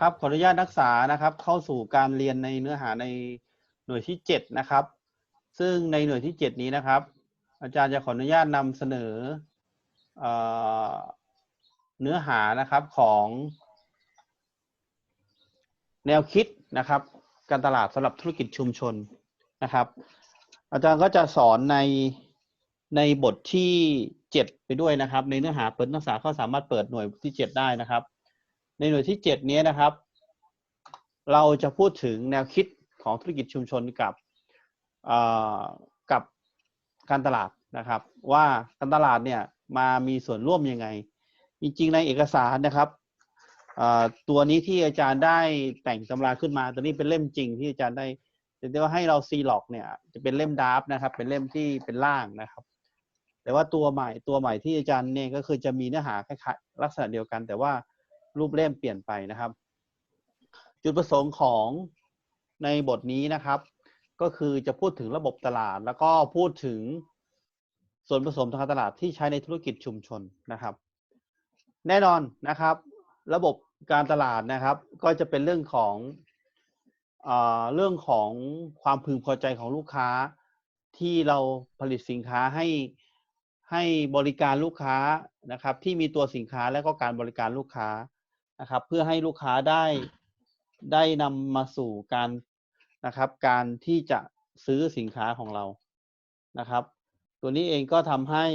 ครับขออนุญาตนักศึกษานะครับ เข้าสู่การเรียนในเนื้อหาในหน่วยที่เจ็ดนะครับ ซึ่งในหน่วยที่เจ็ดนี้นะครับ อาจารย์จะขออนุญาตนำเสนอเอเนื้อหานะครับของแนวคิดนะครับ การตลาดสำหรับธุรกิจชุมชนนะครับ อาจารย์ก็จะสอนในในบทที่เจ็ดไปด้วยนะครับ ในเนื้อหาเปิดนักศึกษาเขาสามารถเปิดหน่วยที่เจ็ดได้นะครับ ในหน่วยที่เจ็ดนี้นะครับ เราจะพูดถึงแนวคิดของธุรกิจชุมชนกับกับการตลาดนะครับ ว่าการตลาดเนี่ยมามีส่วนร่วมยังไง จริงๆ ในเอกสารนะครับตัวนี้ที่อาจารย์ได้แต่งตำราขึ้นมา ตัวนี้เป็นเล่มจริงที่อาจารย์ได้แต่ว่าให้เราซีล็อกเนี่ยจะเป็นเล่มดราฟนะครับ เป็นเล่มที่เป็นล่างนะครับ แต่ว่าตัวใหม่ตัวใหม่ที่อาจารย์เนี่ยก็คือจะมีเนื้อหาคล้ายๆลักษณะเดียวกัน แต่ว่า รูปเล่มเปลี่ยนไปนะครับ จุดประสงค์ของในบทนี้นะครับ ก็คือจะพูดถึงระบบตลาด แล้วก็พูดถึงส่วนผสมทางการตลาดที่ใช้ในธุรกิจชุมชนนะครับ แน่นอนนะครับ ระบบการตลาดนะครับ ก็จะเป็นเรื่องของเอเรื่องของความพึงพอใจของลูกค้าที่เราผลิตสินค้าให้ให้บริการลูกค้านะครับ ที่มีตัวสินค้าและก็การบริการลูกค้า นะครับ เพื่อให้ลูกค้าได้ได้นำมาสู่การนะครับ การที่จะซื้อสินค้าของเรานะครับ ตัวนี้เองก็ทำให้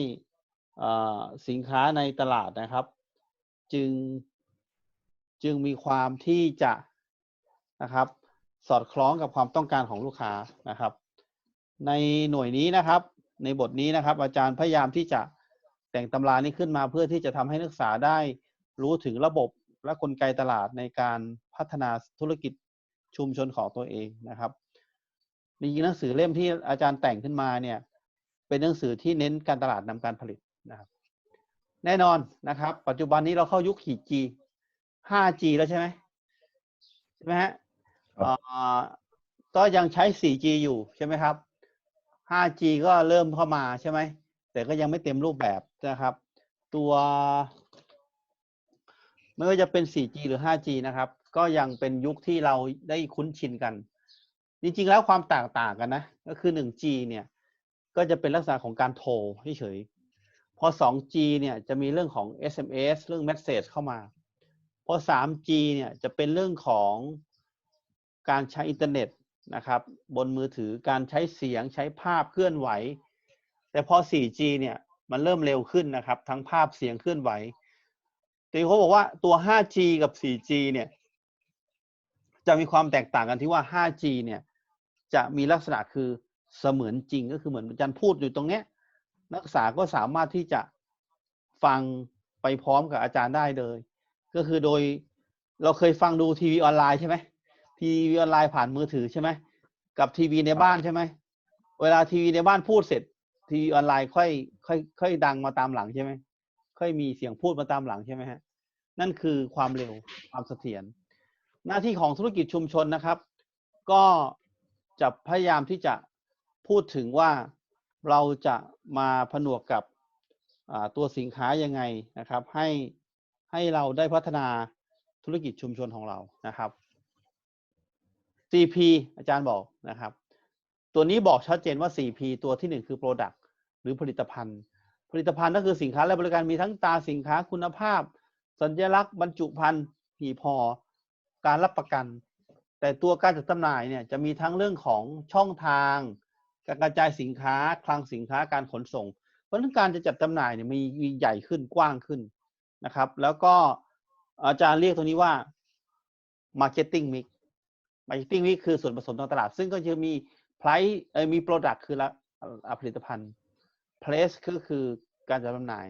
สินค้าในตลาดนะครับ จึงจึงมีความที่จะนะครับ สอดคล้องกับความต้องการของลูกค้านะครับ ในหน่วยนี้นะครับ ในบทนี้นะครับ อาจารย์พยายามที่จะแต่งตำรานี้ขึ้นมาเพื่อที่จะทำให้นักศึกษาได้รู้ถึงระบบ และกลไกตลาดในการพัฒนาธุรกิจชุมชนของตัวเองนะครับจริงๆหนังสือเล่มที่อาจารย์แต่งขึ้นมาเนี่ย เป็นหนังสือที่เน้นการตลาดนำการผลิตนะครับ แน่นอนนะครับ ปัจจุบันนี้เราเข้ายุค 4G 5G แล้วใช่ไหมใช่ไหมฮะครับเอ่อก็ยังใช้ 4G อยู่ใช่ไหมครับ 5G ก็เริ่มเข้ามาใช่ไหม แต่ก็ยังไม่เต็มรูปแบบนะครับ ตัว ไม่ว่าจะเป็น 4G หรือ 5G นะครับ ก็ยังเป็นยุคที่เราได้คุ้นชินกัน จริงๆ แล้วความแตกต่างกันนะ ก็คือ 1G เนี่ย ก็จะเป็นลักษณะของการโทรเฉยๆ พอ 2G เนี่ยจะมีเรื่องของ SMS เรื่อง Message เข้ามา พอ 3G เนี่ยจะเป็นเรื่องของการใช้อินเทอร์เน็ตนะครับ บนมือถือการใช้เสียงใช้ภาพเคลื่อนไหว แต่พอ 4G เนี่ยมันเริ่มเร็วขึ้นนะครับ ทั้งภาพเสียงเคลื่อนไหว แต่เขาบอกว่าตัว 5G กับ 4G เนี่ย จะมีความแตกต่างกันที่ว่า 5G เนี่ย จะมีลักษณะคือเสมือนจริงก็คือเหมือนอาจารย์พูดอยู่ตรงเนี้ย นักศึกษาก็สามารถที่จะฟังไปพร้อมกับอาจารย์ได้เลย ก็คือโดยเราเคยฟังดูทีวีออนไลน์ใช่ไหมทีวีออนไลน์ผ่านมือถือใช่ไหมกับทีวีในบ้านใช่ไหมเวลาทีวีในบ้านพูดเสร็จทีวีออนไลน์ค่อยค่อยค่อยดังมาตามหลังใช่ไหม ค่อยมีเสียงพูดมาตามหลังใช่ไหมฮะนั่นคือความเร็วความเสถียรหน้าที่ของธุรกิจชุมชนนะครับ ก็จะพยายามที่จะพูดถึงว่าเราจะมาผนวกกับตัวสินค้ายังไงนะครับ ให้ให้เราได้พัฒนาธุรกิจชุมชนของเรานะครับ CP อาจารย์บอกนะครับ ตัวนี้บอกชัดเจนว่า 4P ตัวที่หนึ่งคือ Product หรือผลิตภัณฑ์ ผลิตภัณฑ์ก็คือสินค้าและบริการมีทั้งตาสินค้าคุณภาพ สัญลักษณ์บรรจุภัณฑ์หีบห่อการรับประกัน แต่ตัวการจัดจำหน่ายเนี่ยจะมีทั้งเรื่องของช่องทาง การกระจายสินค้าคลังสินค้าการขนส่ง เพราะฉะนั้นการจะจัดจำหน่ายเนี่ยมีใหญ่ขึ้นกว้างขึ้นนะครับ แล้วก็อาจารย์เรียกตัวนี้ว่า marketing mix marketing mix คือส่วนผสมทางตลาด ซึ่งก็จะมี price เอ่อมี product คือละผลิตภัณฑ์ place ก็คือ การจัดจำหน่าย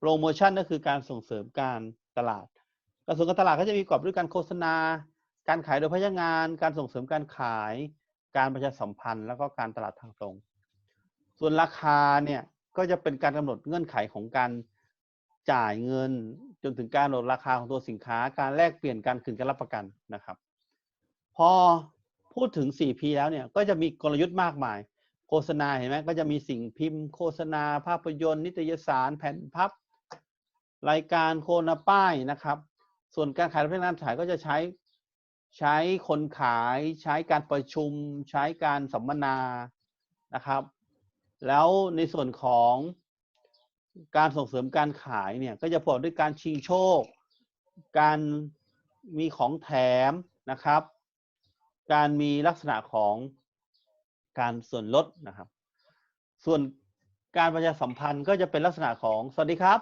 promotion ก็คือการส่งเสริมการตลาดการส่งเสริมการตลาดก็จะมีประกอบด้วยการโฆษณา การขายโดยพนักงาน การส่งเสริมการขาย การประชาสัมพันธ์ แล้วก็การตลาดทางตรง ส่วนราคาเนี่ยก็จะเป็นการกำหนดเงื่อนไขของการจ่ายเงิน จนถึงการลดราคาของตัวสินค้า การแลกเปลี่ยนการคืนการรับประกันนะครับ พอพูดถึง 4P แล้วเนี่ยก็จะมีกลยุทธ์มากมาย ฆษณาเห็นไหมก็จะมีสิ่งพิมพ์โฆษณาภาพยนตร์นิตยสารแผ่นพับ รายการโคนาป้ายนะครับ ส่วนการขายและพนักงานขายก็จะใช้ใช้คนขายใช้การประชุม ใช้การสัมมนานะครับ แล้วในส่วนของการส่งเสริมการขายเนี่ยก็จะประกอบด้วยการชิงโชค การมีของแถมนะครับ การมีลักษณะของ การส่วนลดนะครับ ส่วนการประชาสัมพันธ์ก็จะเป็นลักษณะของสวัสดีครับ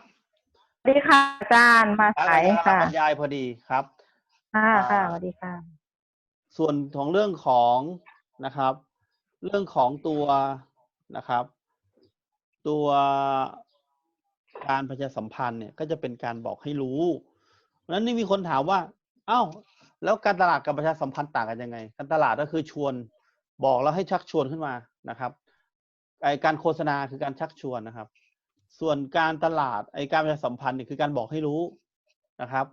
สวัสดีค่ะอาจารย์มาสายอาจารค่ะย์บรรยายพอดีครับค่ะอ่าค่ะสวัสดีค่ะ ส่วนของเรื่องของนะครับ เรื่องของตัวนะครับ ตัวการประชาสัมพันธ์เนี่ยก็จะเป็นการบอกให้รู้เพราะฉะนั้นนี่มีคนถามว่า เอ้า แล้วการตลาดกับประชาสัมพันธ์ต่างกันยังไง การตลาดก็คือชวน บอกแล้วให้ชักชวนขึ้นมานะครับไอการโฆษณาคือการชักชวนนะครับ ส่วนการตลาดไอการประชาสัมพันธ์เนี่ยคือการบอกให้รู้นะครับ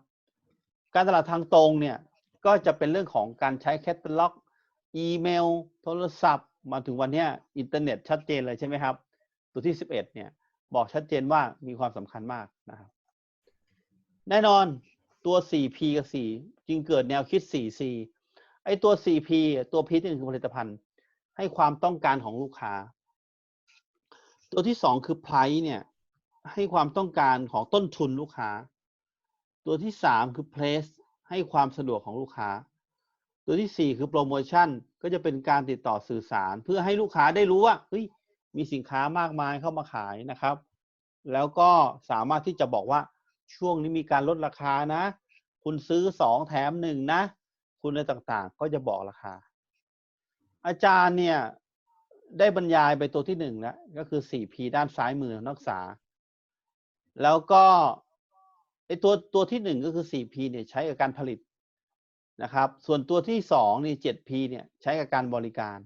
การตลาดทางตรงเนี่ยก็จะเป็นเรื่องของการใช้แคตตาล็อก อีเมล โทรศัพท์ มาถึงวันนี้อินเทอร์เน็ตชัดเจนเลยใช่ไหมครับ ตัวที่ 11เนี่ยบอกชัดเจนว่ามีความสำคัญมากนะครับ แน่นอนตัว 4P กับ 4 จึงเกิดแนวคิด 4C ไอ้ตัว 4P ตัว P ที่หนึ่งคือผลิตภัณฑ์ ให้ความต้องการของลูกค้า ตัวที่2คือ price เนี่ย ให้ความต้องการของต้นทุนลูกค้า ตัวที่3คือ place ให้ความสะดวกของลูกค้า ตัวที่4คือโปรโมชั่นก็จะเป็นการติดต่อสื่อสาร เพื่อให้ลูกค้าได้รู้ว่าเฮ้ยมีสินค้ามากมายเข้ามาขายนะครับ แล้วก็สามารถที่จะบอกว่าช่วงนี้มีการลดราคานะ คุณซื้อสองแถมหนึ่งนะ คุณอะไรต่างๆ ก็จะบอกราคา อาจารย์เนี่ยได้บรรยายไปตัวที่หนึ่งแล้วก็คือ 4P ด้านซ้ายมือนักศึกษา แล้วก็ไอตัวตัวที่หนึ่งก็คือ 4P เนี่ยใช้กับการผลิตนะครับ ส่วนตัวที่สองนี่ 7P เนี่ยใช้กับการบริการ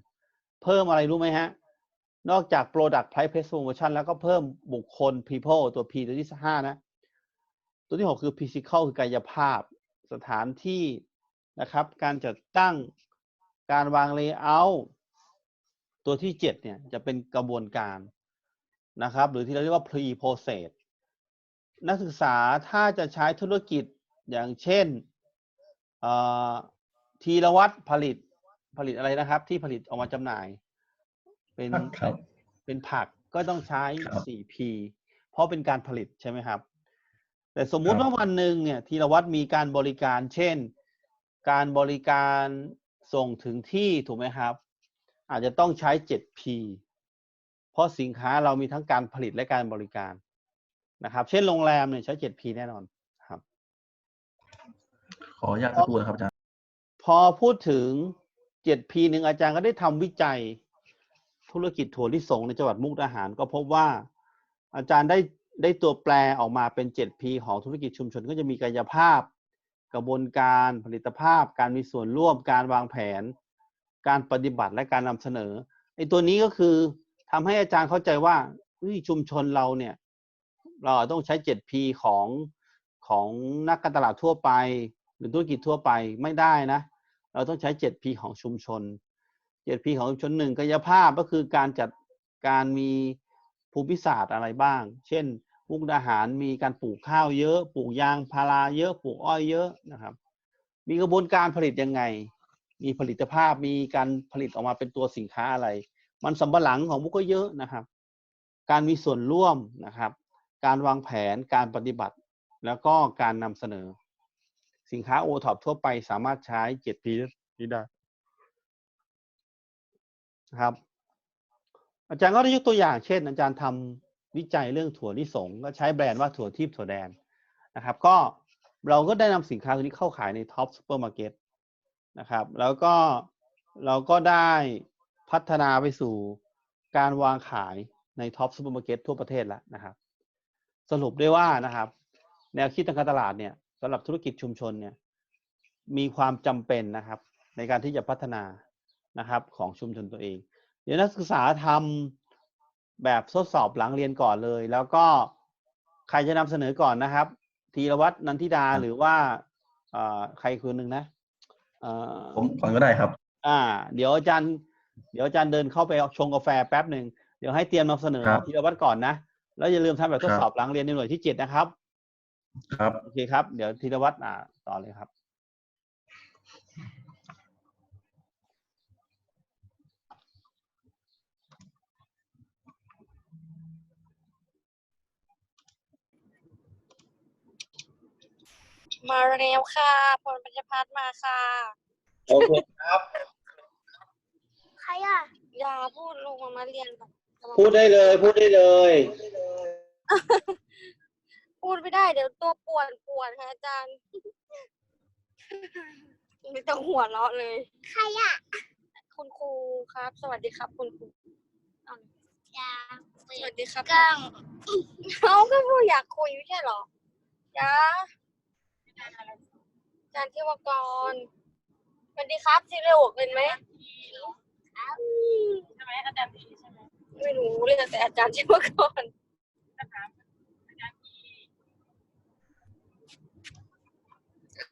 เพิ่มอะไรรู้ไหมฮะ นอกจาก Product Price Place Promotion แล้วก็เพิ่มบุคคล People ตัว P ตัวที่ห้านะ ตัวที่หกคือ Physical คือกายภาพ สถานที่ นะครับ การจัดตั้งการวาง Layout ตัวที่เจ็ดเนี่ย จะเป็นกระบวนการนะครับ หรือที่เราเรียกว่า Pre Process นักศึกษาถ้าจะใช้ธุรกิจอย่างเช่นเอ่อทีละวัดผลิตผลิตอะไรนะครับ ที่ผลิตออกมาจำหน่าย เป็นครับเป็นผักก็ต้องใช้ครับ 4P เพราะเป็นการผลิตใช่ไหมครับ แต่สมมุติครับว่าวันหนึ่งเนี่ยทีละวัดมีการบริการ เช่น การบริการส่งถึงที่ถูกไหมครับ อาจจะต้องใช้ 7P เพราะสินค้าเรามีทั้งการผลิตและการบริการนะครับ เช่นโรงแรมเนี่ยใช้ 7P แน่นอนครับ ขออนุญาตสักครู่นะครับอาจารย์ พอพูดถึง 7P หนึ่งอาจารย์ก็ได้ทำวิจัยธุรกิจถั่วลิสงในจังหวัดมุกดาหาร ก็พบว่าอาจารย์ได้ได้ตัวแปรออกมาเป็น 7P ของธุรกิจชุมชนก็จะมีกายภาพ กระบวนการผลิตภาพ การมีส่วนร่วมการวางแผน การปฏิบัติและการนำเสนอไอ้ตัวนี้ก็คือทำให้อาจารย์เข้าใจว่าชุมชนเราเนี่ย เราต้องใช้ 7P ของของนักการตลาดทั่วไป หรือธุรกิจทั่วไปไม่ได้นะ เราต้องใช้ 7P ของชุมชน 7P ของชุมชนหนึ่งกายภาพก็คือการจัดการมีภูมิศาสตร์อะไรบ้าง เช่น มุกดาหารมีการปลูกข้าวเยอะ ปลูกยางพาราเยอะ ปลูกอ้อยเยอะนะครับ มีกระบวนการผลิตยังไง มีผลิตภาพ มีการผลิตออกมาเป็นตัวสินค้าอะไร มันสำปะหลังของมุกก็เยอะนะครับ การมีส่วนร่วมนะครับ การวางแผน การปฏิบัติ แล้วก็การนำเสนอ สินค้าโอท็อปทั่วไปสามารถใช้ 7P นี้ได้นะครับ อาจารย์ก็ได้ยกตัวอย่างเช่น อาจารย์ทำ วิจัยเรื่องถั่วลิสงก็ใช้แบรนด์ว่าถั่วทิพย์ถั่วแดนนะครับ ก็เราก็ได้นำสินค้าตัวนี้เข้าขายในท็อปซูเปอร์มาร์เก็ตนะครับ แล้วก็เราก็ได้พัฒนาไปสู่การวางขายในท็อปซูเปอร์มาร์เก็ตทั่วประเทศแล้วนะครับ สรุปได้ว่านะครับ แนวคิดทางการตลาดเนี่ยสำหรับธุรกิจชุมชนเนี่ยมีความจำเป็นนะครับ ในการที่จะพัฒนานะครับของชุมชนตัวเอง เดี๋ยวนักศึกษาทำ แบบทดสอบหลังเรียนก่อนเลย แล้วก็ใครจะนำเสนอก่อนนะครับ ธีรวัตรนันทิดาหรือว่าเอ่อใครคนหนึ่งนะเอ่อผมก่อนก็ได้ครับ อ่า เดี๋ยวอาจารย์ เดี๋ยวอาจารย์เดินเข้าไปชงกาแฟแป๊บหนึ่งเดี๋ยวให้เตรียมนำเสนอครับธีรวัตรก่อนนะแล้วอย่าลืมทำแบบทดครับสอบหลังเรียนในหน่วยที่เจ็ดนะครับ ครับโอเคครับ เดี๋ยวธีรวัตรอ่าต่อเลยครับ มาแล้วค่ะพรปัญญพัฒน์มาค่ะ โอเคครับ ใครอะอย่าพูดลงมามาเรียนก่อนพูดได้เลย พูดได้เลย พูดไม่ได้เดี๋ยวตัวป่วนป่วนค่ะอาจารย์ ไม่ต้องหัวเราะเลย ใครอะ คุณครูครับ สวัสดีครับ คุณครูจ้าสวัสดีครับกังเขาก็พูดอยากคุยไม่ใช่เหรอจ้า อาจารย์เทวกรสวัสดีครับซีเรียลเป็นไหมใช่ไหมอาจารย์ใช่ไหมไม่รู้เรียกแต่อาจารย์เทวกร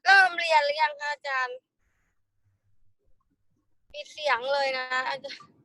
เริ่มเรียนหรือยังคะอาจารย์มีเสียงเลยนะอาจารย์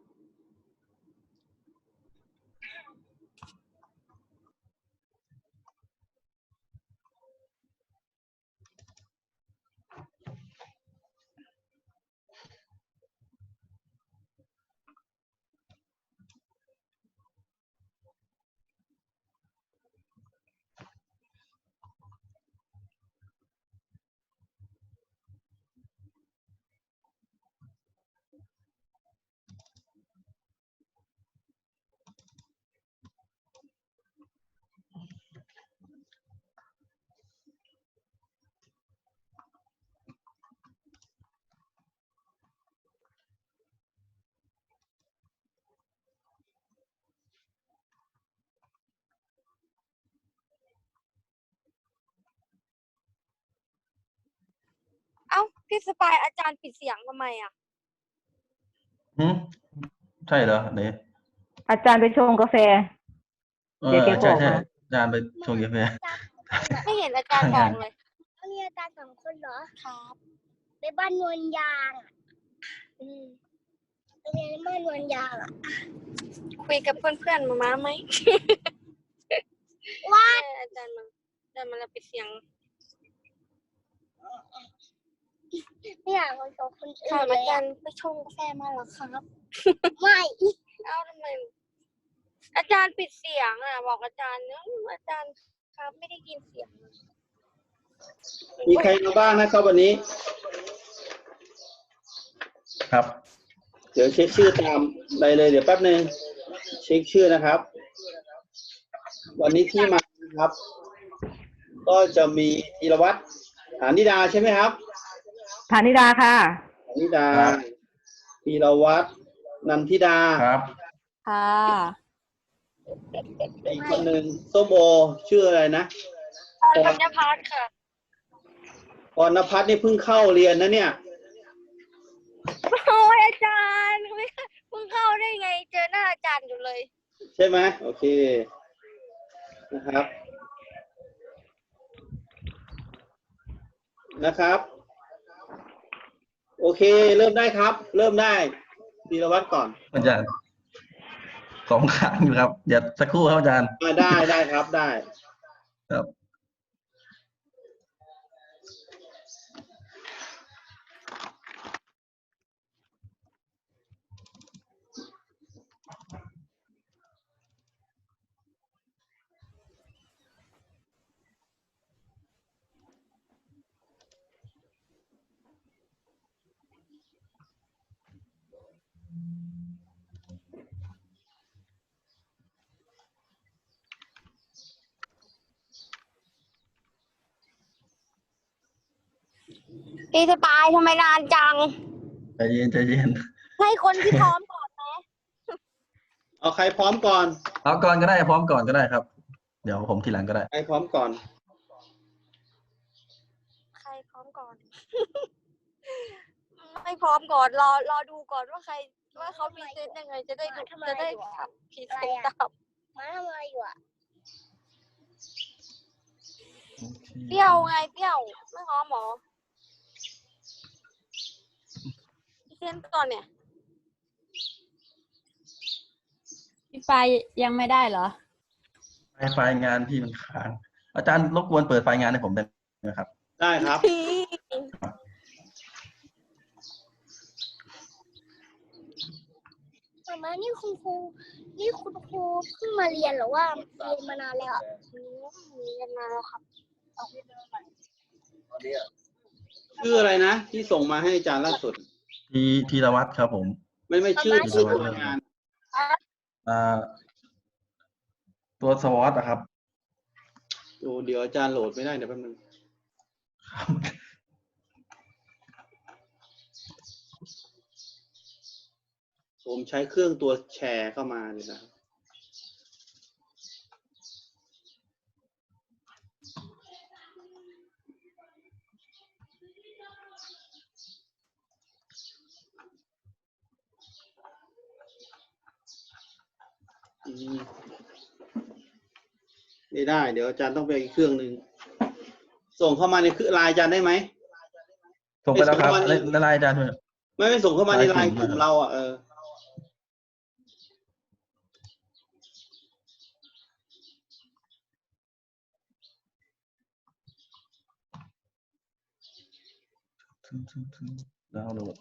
พี่สปายอาจารย์ปิดเสียงทำไมอะ หืมใช่เหรอไหนอาจารย์ไปชงกาแฟ เอเดี๋อยวแกใช่บอกใช่มาอาจารย์ไปชงกาแฟ ไม่เห็นอาจารย์บอกเลย มีอาจารย์สองคนเหรอ ครับ ไปบ้านนวลยางอะ อืมไปเรียนบ้านนวลยางอะ คุยกับเพื่อนๆมามาไหมว่าใช่อาจารย์มาอาจารย์มาแล้วปิดเสียง ไม่ อยากคนสองคนอื่ค่ะนเลอายจาอะรย์ไปชงกาแฟมาเหรอครับ ไม่เอ้าทำไม อาจารย์ปิดเสียงอะ บอกอาจารย์เนอะอาจารย์ครับไม่ได้ยินเสียงมีใครมาบ้างนะครับวันนี้ ครับ เดี๋ยวเช็คชื่อตามไปเลยเดี๋ยวแป๊บหนึ่งเช็คชื่อนะครับ วันนี้ที่มานะครับ ก็จะมีธีรวัตรฐานิดาใช่ไหมครับ ฐานิดาค่ะฐานิดาครับ ธีรวัตรนันทิดา ครับ ค่ะ อีกคนหนึ่งส้มโอชื่ออะไรนะธัญพัฒน์ค่ะกรณพัฒน์นี่เพิ่งเข้าเรียนนะเนี่ย โอ้ยอาจารย์ไม่เพิ่งเข้าได้ไง เจอหน้าอาจารย์อยู่เลย ใช่ไหมโอเค นะครับ นะครับ โอเค เริ่มได้ครับ เริ่มได้ธีรวัตรก่อนอาจารย์สองครั้งอยู่ครับ เดี๋ยวสักครู่ครับอาจารย์อ่าได้ได้ครับได้ ครับ พี่สปายทำไมนานจัง ใจเย็นใจเย็น ให้คนที่พร้อมก่อนไหมเอาใครพร้อมก่อน เอาก่อนก็ได้พร้อมก่อนก็ได้ครับ เดี๋ยวผมทีหลังก็ได้ ใครพร้อมก่อน ใครพร้อมก่อน ไม่พร้อมก่อนรอรอดูก่อนว่าใคร ว่าเขาพรีเซนต์ยังไง จะได้ดูจะได้ขับพรีเซนต์ตามมาทำอะไรอยู่อะเปรี้ยวไงเปรี้ยวไม่พร้อมหมอ พรีเซนต์ก่อนเนี่ย พี่ไฟยังไม่ได้เหรอ ไฟล์ไฟล์งานที่มันค้าง อาจารย์รบกวนเปิดไฟล์งานให้ผมได้ไหมครับ ได้ครับมามานี่คุณครูนี่คุณครูเพิ่งมาเรียนหรือว่าเรียนมานานแล้วอะมีกันมาแล้วครับชื่ออะไรนะ ที่ส่งมาให้อาจารย์ล่าสุด ทีธีรวัตรครับผม ไม่ไม่ชื่อประมาณชื่อชื่อตัวงานอ่าตัวสวอตอะครับโอ้เดี๋ยวอาจารย์โหลดไม่ได้เดี๋ยวแป๊บนึงผมใช้เครื่องตัวแชร์เข้ามาเลยนะครับ ไม่ได้ เดี๋ยวอาจารย์ต้องไปอีกเครื่องหนึ่ง ส่งเข้ามาในคือไลน์อาจารย์ได้ไหม ส่งไปแล้วครับไม่ส่งมาในในไลน์อาจารย์ด้วยไม่ไม่ส่งเข้ามาในไลไลน์น์กกลุ่ลุ่มมเราอะเออดาวน์โหลด